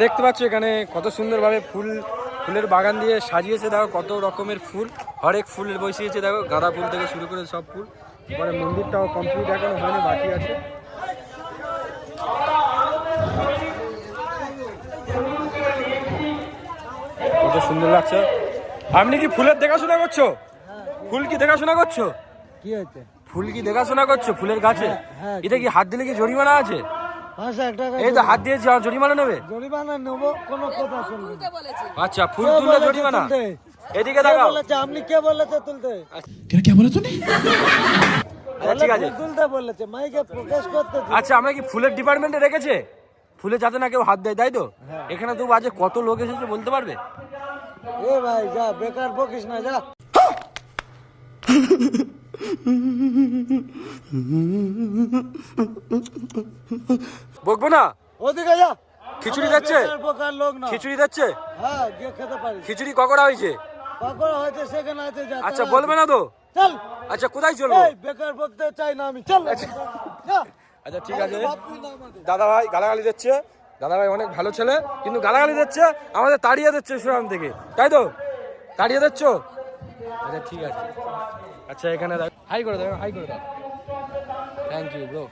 দেখতে পাচ্ছ এখানে কত সুন্দরভাবে ফুল ফুলের বাগান দিয়ে সাজিয়েছে। দেখো কত রকমের ফুল হরেক ফুল বসিয়েছে। দেখো গাঁদা ফুল থেকে শুরু করে সব ফুল। এবারে মন্দিরটাও কমপ্লিট এখনও হয়নি বাকি আছে। কত সুন্দর লাগছে। আপনি কি ফুলের দেখাশোনা করছ? ফুল কি দেখাশোনা করছ? কি হয়েছে? ফুল কি দেখাশোনা করছ ফুলের গাছে? হ্যাঁ, হ্যাঁ। এটা কি হাত দিলে কি জরিমানা আছে? আচ্ছা, এই তো হাত জরিমানা নেবে? জরিমানা নেব কোনো কথা আচ্ছা জরিমানা? এদিকে আপনি কে তুলতে? আচ্ছা, ঠিক আছে। তুলতে মাইকে করতে আচ্ছা আমরা কি ফুলের ডিপার্টমেন্টে রেখেছে? ফুলে যাতে না কেউ হাত দেয় তাই তো? হ্যাঁ। এখানে তো আজকে কত লোক এসেছে বলতে পারবে? এ ভাই যা বেকার না যা। বকবো না? ওদিকে যা। খিচুড়ি যাচ্ছে? লোক খিচুড়ি দিচ্ছে হ্যাঁ গিয়ে খেতে পারি খিচুড়ি ককড়া হয়েছে? পাকড় হয়তো সেখানে আছে যা আচ্ছা বলবে না তো? চল। আচ্ছা কোথায় চলবো? বেকার বকতে চাই না আমি। চল। আচ্ছা। ঠিক আছে। দাদা ভাই গালাগালি দিচ্ছে। দাদা ভাই অনেক ভালো ছেলে কিন্তু গালাগালি দিচ্ছে আমাদের তাড়িয়ে দিচ্ছে সুরাম থেকে। তাই তো? তাড়িয়ে দিচ্ছ? আচ্ছা ঠিক আছে। আচ্ছা এখানে হাই করে দাও হাই করে দাও। Thank you bro